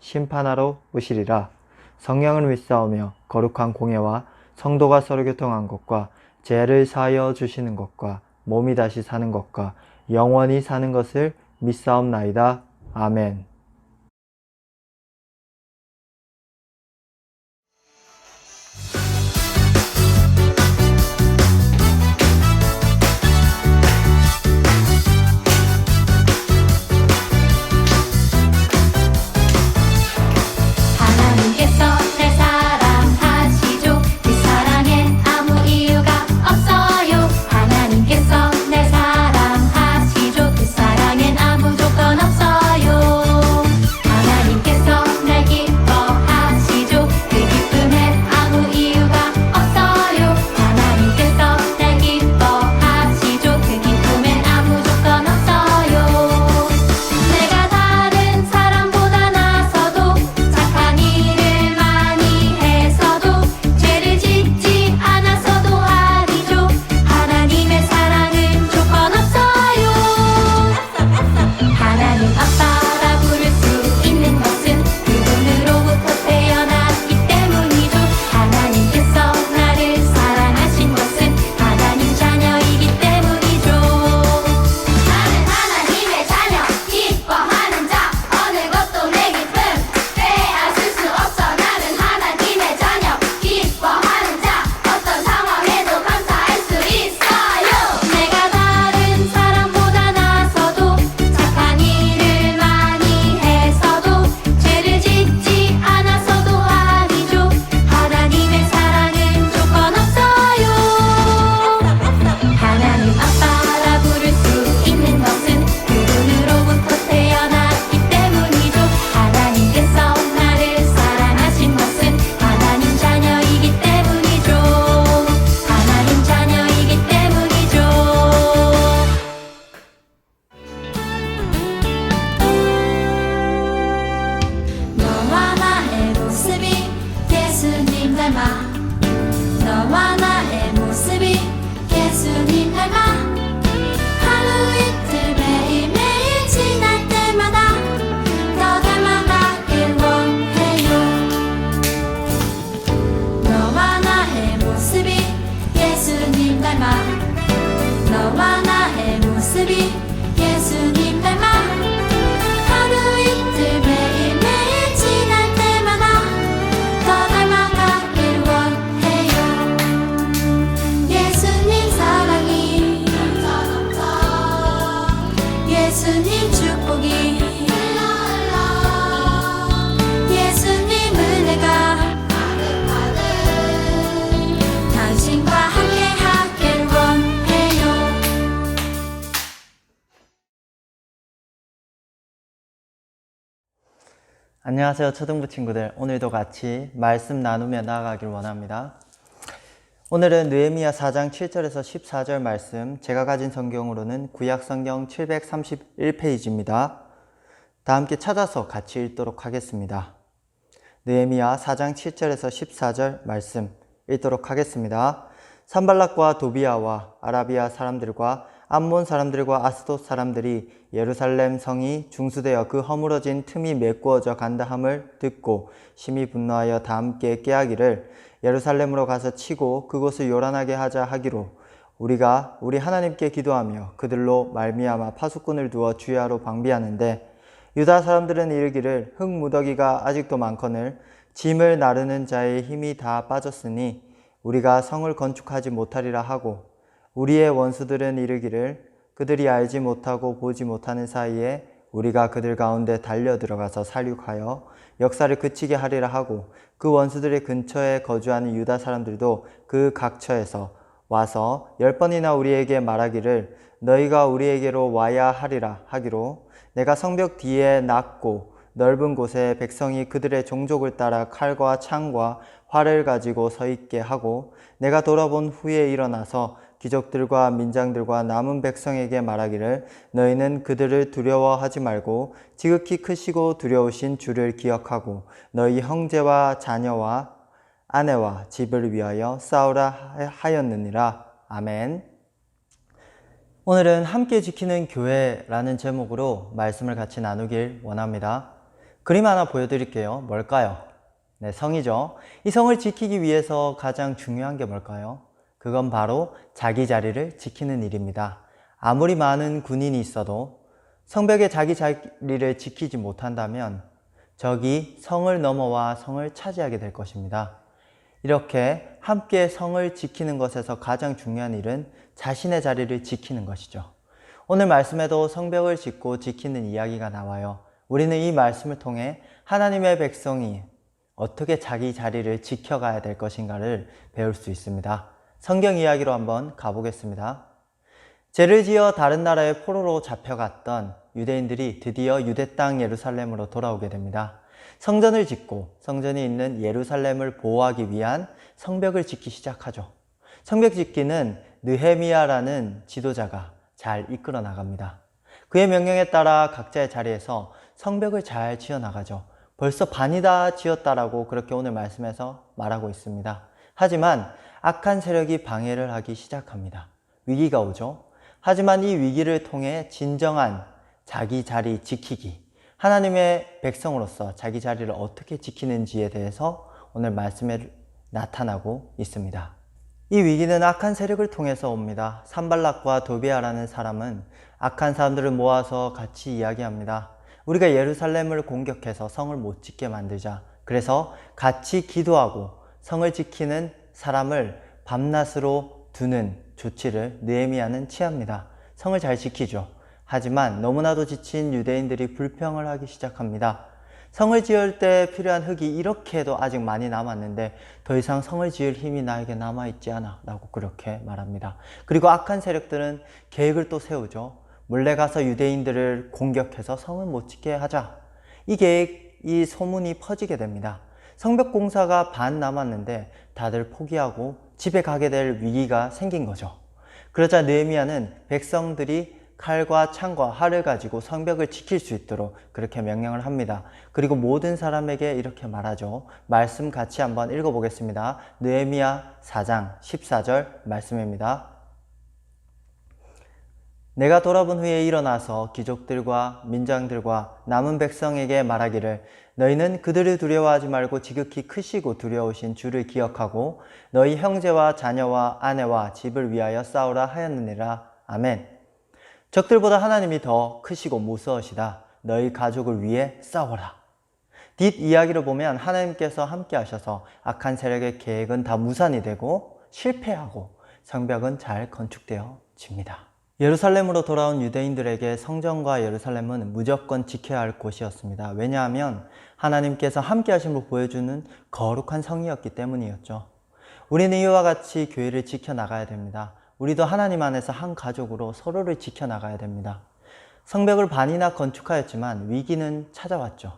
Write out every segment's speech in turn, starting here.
심판하러 오시리라. 성령을 믿사오며 거룩한 공예와 성도가 서로 교통한 것과 죄를 사하여 주시는 것과 몸이 다시 사는 것과 영원히 사는 것을 믿사옵나이다. 아멘. 닮아. 너와 나의 모습이 예수님 닮아 안녕하세요, 초등부 친구들. 오늘도 같이 말씀 나누며 나아가길 원합니다. 오늘은 느헤미야 4장 7절에서 14절 말씀, 제가 가진 성경으로는 구약 성경 731페이지입니다. 다 함께 찾아서 같이 읽도록 하겠습니다. 느헤미야 4장 7절에서 14절 말씀 읽도록 하겠습니다. 산발락과 도비아와 아라비아 사람들과 암몬 사람들과 아스돗 사람들이 예루살렘 성이 중수되어 그 허물어진 틈이 메꾸어져 간다함을 듣고 심히 분노하여 다 함께 깨하기를 예루살렘으로 가서 치고 그곳을 요란하게 하자 하기로 우리가 우리 하나님께 기도하며 그들로 말미암아 파수꾼을 두어 주야로 방비하는데 유다 사람들은 이르기를 흙 무더기가 아직도 많거늘 짐을 나르는 자의 힘이 다 빠졌으니 우리가 성을 건축하지 못하리라 하고 우리의 원수들은 이르기를 그들이 알지 못하고 보지 못하는 사이에 우리가 그들 가운데 달려 들어가서 살육하여 역사를 그치게 하리라 하고 그 원수들의 근처에 거주하는 유다 사람들도 그 각처에서 와서 열 번이나 우리에게 말하기를 너희가 우리에게로 와야 하리라 하기로 내가 성벽 뒤에 놨고 넓은 곳에 백성이 그들의 종족을 따라 칼과 창과 활을 가지고 서 있게 하고 내가 돌아본 후에 일어나서 귀족들과 민장들과 남은 백성에게 말하기를 너희는 그들을 두려워하지 말고 지극히 크시고 두려우신 주를 기억하고 너희 형제와 자녀와 아내와 집을 위하여 싸우라 하였느니라. 아멘. 오늘은 함께 지키는 교회라는 제목으로 말씀을 같이 나누길 원합니다. 그림 하나 보여드릴게요. 뭘까요? 네, 성이죠. 이 성을 지키기 위해서 가장 중요한 게 뭘까요? 그건 바로 자기 자리를 지키는 일입니다. 아무리 많은 군인이 있어도 성벽에 자기 자리를 지키지 못한다면 적이 성을 넘어와 성을 차지하게 될 것입니다. 이렇게 함께 성을 지키는 것에서 가장 중요한 일은 자신의 자리를 지키는 것이죠. 오늘 말씀에도 성벽을 짓고 지키는 이야기가 나와요. 우리는 이 말씀을 통해 하나님의 백성이 어떻게 자기 자리를 지켜가야 될 것인가를 배울 수 있습니다. 성경 이야기로 한번 가보겠습니다. 죄를 지어 다른 나라의 포로로 잡혀갔던 유대인들이 드디어 유대 땅 예루살렘으로 돌아오게 됩니다. 성전을 짓고 성전이 있는 예루살렘을 보호하기 위한 성벽을 짓기 시작하죠. 성벽 짓기는 느헤미야라는 지도자가 잘 이끌어 나갑니다. 그의 명령에 따라 각자의 자리에서 성벽을 잘 지어 나가죠. 벌써 반이 다 지었다라고 그렇게 오늘 말씀에서 말하고 있습니다. 하지만 악한 세력이 방해를 하기 시작합니다. 위기가 오죠. 하지만 이 위기를 통해 진정한 자기 자리 지키기, 하나님의 백성으로서 자기 자리를 어떻게 지키는지에 대해서 오늘 말씀에 나타나고 있습니다. 이 위기는 악한 세력을 통해서 옵니다. 산발락과 도비아라는 사람은 악한 사람들을 모아서 같이 이야기합니다. 우리가 예루살렘을 공격해서 성을 못 짓게 만들자. 그래서 같이 기도하고 성을 지키는 사람을 밤낮으로 두는 조치를 느헤미야는 취합니다. 성을 잘 지키죠. 하지만 너무나도 지친 유대인들이 불평을 하기 시작합니다. 성을 지을 때 필요한 흙이 이렇게 해도 아직 많이 남았는데 더 이상 성을 지을 힘이 나에게 남아있지 않아 라고 그렇게 말합니다. 그리고 악한 세력들은 계획을 또 세우죠. 몰래 가서 유대인들을 공격해서 성을 못 짓게 하자. 이 계획, 이 소문이 퍼지게 됩니다. 성벽 공사가 반 남았는데 다들 포기하고 집에 가게 될 위기가 생긴 거죠. 그러자 느헤미야는 백성들이 칼과 창과 활을 가지고 성벽을 지킬 수 있도록 그렇게 명령을 합니다. 그리고 모든 사람에게 이렇게 말하죠. 말씀 같이 한번 읽어보겠습니다. 느헤미야 4장 14절 말씀입니다. 내가 돌아본 후에 일어나서 귀족들과 민장들과 남은 백성에게 말하기를 너희는 그들을 두려워하지 말고 지극히 크시고 두려우신 주를 기억하고 너희 형제와 자녀와 아내와 집을 위하여 싸우라 하였느니라. 아멘. 적들보다 하나님이 더 크시고 무서우시다. 너희 가족을 위해 싸워라. 뒷 이야기를 보면 하나님께서 함께 하셔서 악한 세력의 계획은 다 무산이 되고 실패하고 성벽은 잘 건축되어 집니다. 예루살렘으로 돌아온 유대인들에게 성전과 예루살렘은 무조건 지켜야 할 곳이었습니다. 왜냐하면 하나님께서 함께 하심을 보여주는 거룩한 성이었기 때문이었죠. 우리는 이와 같이 교회를 지켜나가야 됩니다. 우리도 하나님 안에서 한 가족으로 서로를 지켜나가야 됩니다. 성벽을 반이나 건축하였지만 위기는 찾아왔죠.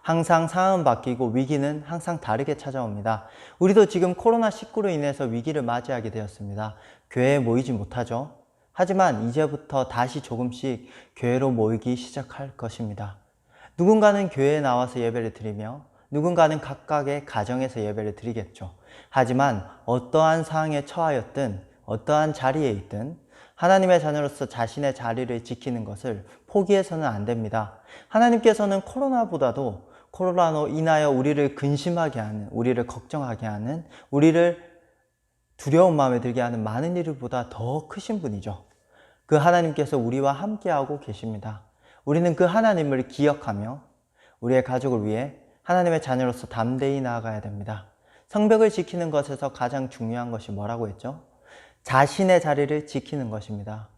항상 상황은 바뀌고 위기는 항상 다르게 찾아옵니다. 우리도 지금 코로나19로 인해서 위기를 맞이하게 되었습니다. 교회에 모이지 못하죠. 하지만 이제부터 다시 조금씩 교회로 모이기 시작할 것입니다. 누군가는 교회에 나와서 예배를 드리며 누군가는 각각의 가정에서 예배를 드리겠죠. 하지만 어떠한 상황에 처하였든 어떠한 자리에 있든 하나님의 자녀로서 자신의 자리를 지키는 것을 포기해서는 안 됩니다. 하나님께서는 코로나보다도 코로나로 인하여 우리를 근심하게 하는, 우리를 걱정하게 하는, 우리를 두려운 마음에 들게 하는 많은 일보다 더 크신 분이죠. 그 하나님께서 우리와 함께하고 계십니다. 우리는 그 하나님을 기억하며 우리의 가족을 위해 하나님의 자녀로서 담대히 나아가야 됩니다. 성벽을 지키는 것에서 가장 중요한 것이 뭐라고 했죠? 자신의 자리를 지키는 것입니다.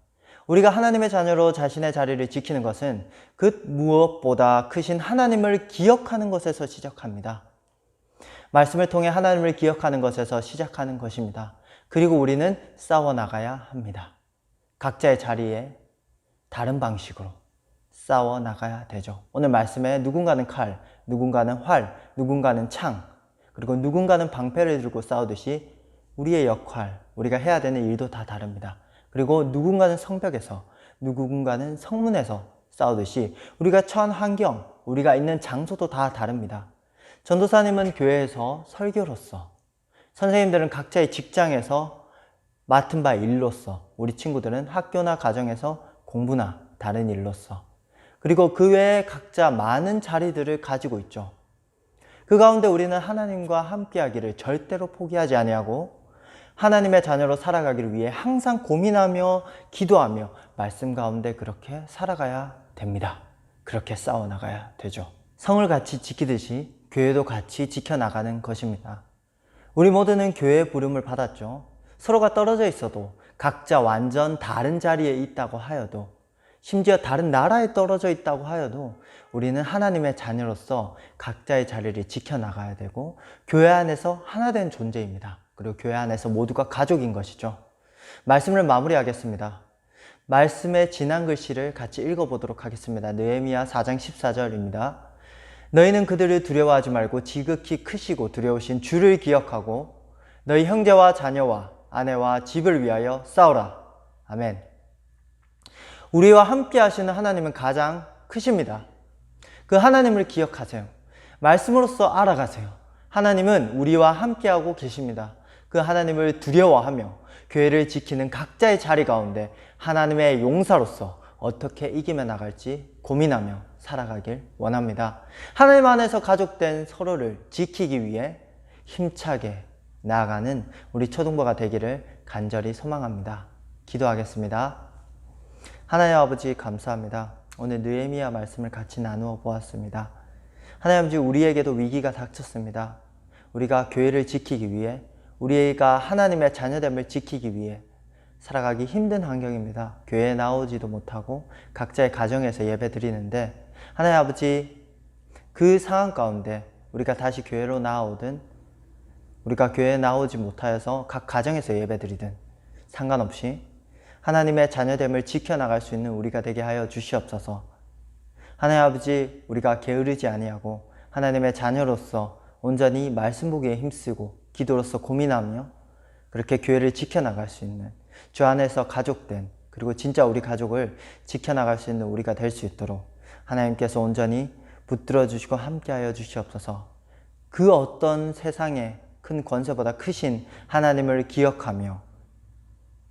우리가 하나님의 자녀로 자신의 자리를 지키는 것은 그 무엇보다 크신 하나님을 기억하는 것에서 시작합니다. 말씀을 통해 하나님을 기억하는 것에서 시작하는 것입니다. 그리고 우리는 싸워나가야 합니다. 각자의 자리에 다른 방식으로 싸워 나가야 되죠. 오늘 말씀에 누군가는 칼, 누군가는 활, 누군가는 창, 그리고 누군가는 방패를 들고 싸우듯이 우리의 역할, 우리가 해야 되는 일도 다 다릅니다. 그리고 누군가는 성벽에서, 누군가는 성문에서 싸우듯이 우리가 처한 환경, 우리가 있는 장소도 다 다릅니다. 전도사님은 교회에서 설교로서, 선생님들은 각자의 직장에서 맡은 바 일로서, 우리 친구들은 학교나 가정에서 공부나 다른 일로서, 그리고 그 외에 각자 많은 자리들을 가지고 있죠. 그 가운데 우리는 하나님과 함께하기를 절대로 포기하지 아니하고 하나님의 자녀로 살아가기를 위해 항상 고민하며 기도하며 말씀 가운데 그렇게 살아가야 됩니다. 그렇게 싸워 나가야 되죠. 성을 같이 지키듯이 교회도 같이 지켜나가는 것입니다. 우리 모두는 교회의 부름을 받았죠. 서로가 떨어져 있어도 각자 완전 다른 자리에 있다고 하여도 심지어 다른 나라에 떨어져 있다고 하여도 우리는 하나님의 자녀로서 각자의 자리를 지켜나가야 되고 교회 안에서 하나 된 존재입니다. 그리고 교회 안에서 모두가 가족인 것이죠. 말씀을 마무리하겠습니다. 말씀의 지난 글씨를 같이 읽어보도록 하겠습니다. 느헤미야 4장 14절입니다. 너희는 그들을 두려워하지 말고 지극히 크시고 두려우신 주를 기억하고 너희 형제와 자녀와 아내와 집을 위하여 싸우라. 아멘. 우리와 함께 하시는 하나님은 가장 크십니다. 그 하나님을 기억하세요. 말씀으로써 알아가세요. 하나님은 우리와 함께하고 계십니다. 그 하나님을 두려워하며 교회를 지키는 각자의 자리 가운데 하나님의 용사로서 어떻게 이기며 나갈지 고민하며 살아가길 원합니다. 하나님 안에서 가족된 서로를 지키기 위해 힘차게 나아가는 우리 초등부가 되기를 간절히 소망합니다. 기도하겠습니다. 하나님 아버지 감사합니다. 오늘 느헤미야 말씀을 같이 나누어 보았습니다. 하나님 아버지 우리에게도 위기가 닥쳤습니다. 우리가 교회를 지키기 위해 우리가 하나님의 자녀됨을 지키기 위해 살아가기 힘든 환경입니다. 교회에 나오지도 못하고 각자의 가정에서 예배 드리는데 하나님 아버지 그 상황 가운데 우리가 다시 교회로 나오든 우리가 교회에 나오지 못하여서 각 가정에서 예배 드리든 상관없이 하나님의 자녀됨을 지켜나갈 수 있는 우리가 되게 하여 주시옵소서. 하나님 아버지, 우리가 게으르지 아니하고 하나님의 자녀로서 온전히 말씀 보기에 힘쓰고 기도로서 고민하며 그렇게 교회를 지켜나갈 수 있는 주 안에서 가족된 그리고 진짜 우리 가족을 지켜나갈 수 있는 우리가 될 수 있도록 하나님께서 온전히 붙들어 주시고 함께하여 주시옵소서. 그 어떤 세상의 큰 권세보다 크신 하나님을 기억하며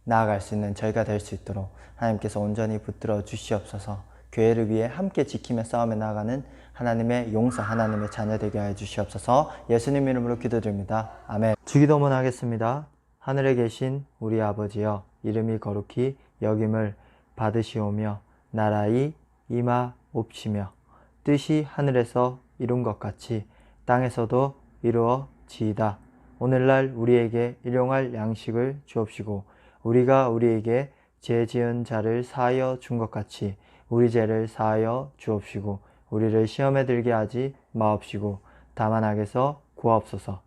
나아갈 수 있는 저희가 될 수 있도록 하나님께서 온전히 붙들어 주시옵소서. 교회를 위해 함께 지키며 싸움에 나아가는 하나님의 용사 하나님의 자녀 되게 하여 주시옵소서. 예수님 이름으로 기도드립니다. 아멘. 주기도문 하겠습니다. 하늘에 계신 우리 아버지여 이름이 거룩히 여김을 받으시오며 나라의 임하옵시며 뜻이 하늘에서 이룬 것 같이 땅에서도 이루어 지이다 오늘날 우리에게 일용할 양식을 주옵시고 우리가 우리에게 죄 지은 자를 사하여 준 것 같이 우리 죄를 사하여 주옵시고 우리를 시험에 들게 하지 마옵시고 다만 악에서 구하옵소서.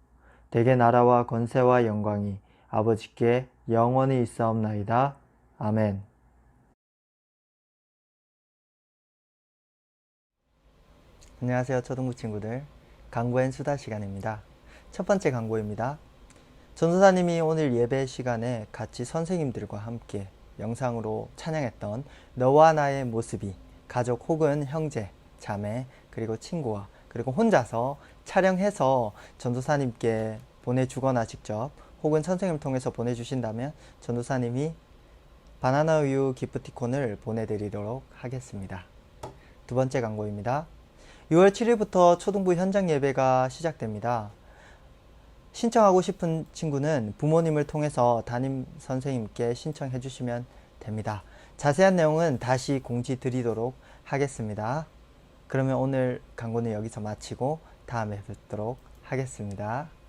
대개 나라와 권세와 영광이 아버지께 영원히 있사옵나이다. 아멘. 안녕하세요, 초등부 친구들. 강구엔 수다 시간입니다. 첫 번째 강구입니다. 전도사님이 오늘 예배 시간에 같이 선생님들과 함께 영상으로 찬양했던 너와 나의 모습이 가족 혹은 형제, 자매, 그리고 친구와 그리고 혼자서 촬영해서 전도사님께 보내주거나 직접 혹은 선생님을 통해서 보내주신다면 전도사님이 바나나 우유 기프티콘을 보내드리도록 하겠습니다. 두 번째 광고입니다. 6월 7일부터 초등부 현장 예배가 시작됩니다. 신청하고 싶은 친구는 부모님을 통해서 담임 선생님께 신청해 주시면 됩니다. 자세한 내용은 다시 공지 드리도록 하겠습니다. 그러면 오늘 광고는 여기서 마치고 다음에 뵙도록 하겠습니다.